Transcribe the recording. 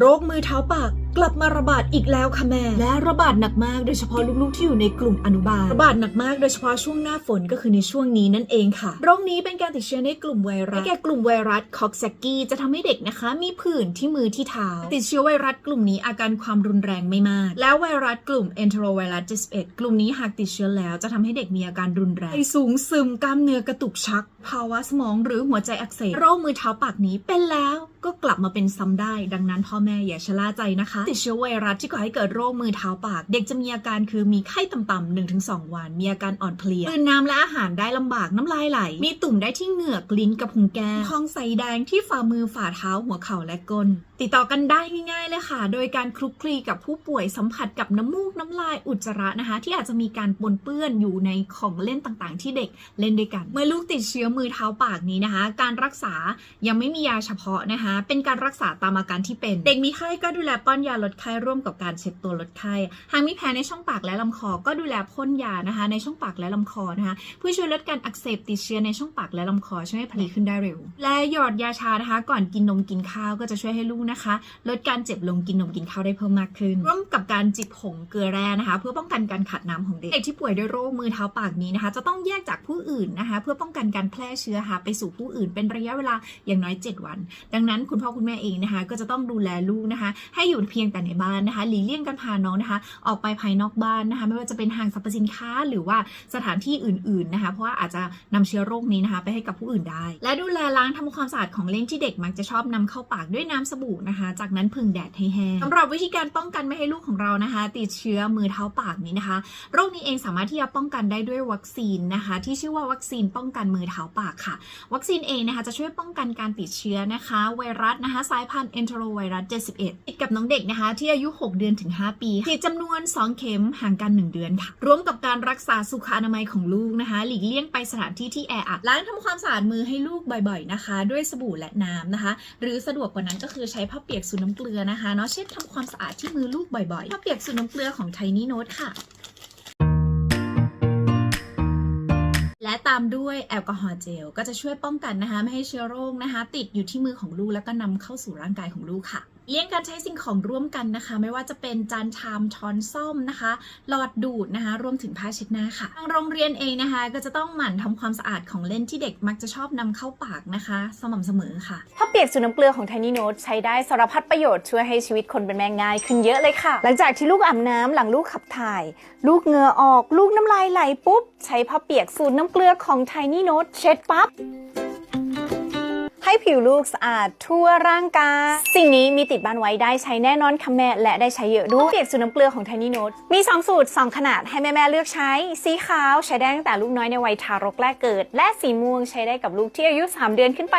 โรคมือเท้าปากกลับมาระบาดอีกแล้วค่ะแม่ และระบาดหนักมากโดยเฉพาะลูกๆที่อยู่ในกลุ่มอนุบาล ระบาดหนักมากโดยเฉพาะช่วงหน้าฝนก็คือในช่วงนี้นั่นเองค่ะ โรคนี้เป็นการติดเชื้อในกลุ่มไวรัสได้แก่กลุ่มไวรัสคอกแซกกี้จะทำให้เด็กนะคะ มีผื่นที่มือที่เท้า ติดเชื้อไวรัสกลุ่มนี้อาการความรุนแรงไม่มาก แล้วไวรัสกลุ่ม enterovirus 71กลุ่มนี้หากติดเชื้อแล้วจะทำให้เด็กมีอาการรุนแรงไอสูงซึมกล้ามเนื้อกระตุกชัก ภาวะสมองหรือหัวใจอักเสบโรคมือเท้าปากนี้เป็นแล้วก็กลับมาเป็นซ้ำได้ ดังนั้นพ่อแม่อย่าชะล่าใจนะคะติดเชื้อไวรัสที่ก่อให้เกิดโรคมือเท้าปาก เด็กจะมีอาการคือมีไข้ต่ำๆ1-2วัน มีอาการอ่อนเพลียกลืนน้ำและอาหารได้ลำบากน้ำลายไหล มีตุ่มได้ที่เหงือกลิ้นกับพุงแก้มพองใสแดงที่ฝ่ามือฝ่าเท้าหัวเข่าและก้นติดต่อกันได้ง่ายๆเลยค่ะ โดยการคลุกคลีกับผู้ป่วยสัมผัสกับน้ำมูกน้ำลายอุจจาระนะคะ ที่อาจจะมีการปนเปื้อนอยู่ในของเล่นต่างๆ ที่เด็กเล่นด้วยกัน เมื่อลูกติดเชื้อมือเท้าปากนี้นะคะ การรักษายังไม่มียาเฉพาะนะคะ เป็นการรักษาตามอาการที่เป็น เด็กมีไข้ก็ดูแลป้อนยาลดไข้ร่วมกับการเช็ดตัวลดไข้หากมีแผลในช่องปากและลำคอ ก็ดูแลพ่นยานะคะ ในช่องปากและลำคอนะคะเพื่อช่วยลดการอักเสบติดเชื้อในช่องปากและลำคอช่วยให้ผลิตขึ้นได้เร็ว และหยอดยาชานะคะ ก่อนกินนมกินข้าวก็จะช่วยให้ลูกนะคะ ลดการเจ็บลงกินนมกินข้าวได้เพิ่มมากขึ้น ร่วมกับการจิบผงเกลือแร่นะคะ เพื่อป้องกันการขาดน้ำของเด็กเด็กที่ป่วยด้วยโรคมือเท้าปากนี้นะคะ จะต้องแยกจากผู้อื่นนะคะ เพื่อป้องกันการแพร่เชื้อค่ะไปสู่ผู้อื่น เป็นระยะเวลาอย่างน้อย 7 วัน ดังนั้นคุณพ่อคุณแม่เองนะคะ ก็จะต้องดูแลลูกนะคะ ให้อยู่เพียงแต่ในบ้านนะคะหลีเลี่ยงการพาน้องนะคะ ออกไปภายนอกบ้านนะคะ ไม่ว่าจะเป็นห้างสรรพสินค้าหรือว่าสถานที่อื่น ๆนะคะ เพราะว่าอาจจะนำเชื้อโรคนี้นะคะ ไปให้กับผู้อื่นได้ และดูแลล้างทำความสะอาดของเล่นที่เด็กมักจะชอบนำเข้าปากด้วยน้ำสบู่นะคะ จากนั้นผึ่งแดดให้แห้งสำหรับวิธีการป้องกันไม่ให้ลูกของเรานะคะ ติดเชื้อมือเท้าปากนี้นะคะ โรคนี้เองสามารถที่จะป้องกันได้ด้วยวัคซีนนะคะ ที่ชื่อว่าวัคซีนป้องกันมือเท้าปากค่ะ วัคซีนเองนะคะจะช่วยป้องกันการติดเชื้อนะคะ ไวรัสนะคะสายพันธุ์ enterovirus 71ติดกับน้องเด็กนะคะ ที่อายุ 6 เดือนถึง 5 ปีฉีดจำนวน 2 เข็มห่างกัน 1 เดือนค่ะร่วมกับการรักษาสุขอนามัยของลูกนะคะ หลีกเลี่ยงไปสถานที่ที่แออัดล้างทำความสะอาดมือให้ลูกบ่อย ๆนะคะ ด้วยสบู่และน้ำนะคะ หรือสะดวกกว่านั้นก็คือใช้ผ้าเปียกสูตรน้ำเกลือนะคะเนาะเช่นทำความสะอาดที่มือลูกบ่อยๆผ้าเปียกสูตรน้ำเกลือของไทนี่โน้ตค่ะและตามด้วยแอลกอฮอล์เจลก็จะช่วยป้องกันนะคะ ไม่ให้เชื้อโรคนะคะ ติดอยู่ที่มือของลูกแล้วก็นำเข้าสู่ร่างกายของลูกค่ะ เลี่ยงการใช้สิ่งของร่วมกันนะคะ ไม่ว่าจะเป็นจานชามช้อนส้อมนะคะ หลอดดูดนะคะ รวมถึงผ้าเช็ดหน้าค่ะทางโรงเรียนเองนะคะ ก็จะต้องหมั่นทำความสะอาดของเล่นที่เด็กมักจะชอบนำเข้าปากนะคะ สม่ำเสมอค่ะผ้าเปียกสูน้ำเกลือของ Tiny Note ใช้ได้สารพัดประโยชน์ช่วยให้ชีวิตคนเป็นแม่ง่ายขึ้นเยอะเลยค่ะ หลังจากที่ลูกอาบน้ำหลังลูกขับถ่าย ลูกเหงื่อออก ลูกน้ำลายไหลปุ๊บใช้ผ้าเปียกสูตรน้ำเกลือของ Tiny Note เช็ดปั๊บ ให้ผิวลูกสะอาดทั่วร่างกาย สิ่งนี้มีติดบ้านไว้ได้ใช้แน่นอนค่ะแม่และได้ใช้เยอะด้วยเปียกสูตรน้ำเกลือของ Tiny Note มี 2 สูตร 2 ขนาดให้แม่ๆเลือกใช้ สีขาวใช้ได้ตั้งแต่ลูกน้อยในวัยทารกแรกเกิด และสีม่วงใช้ได้กับลูกที่อายุ 3 เดือนขึ้นไป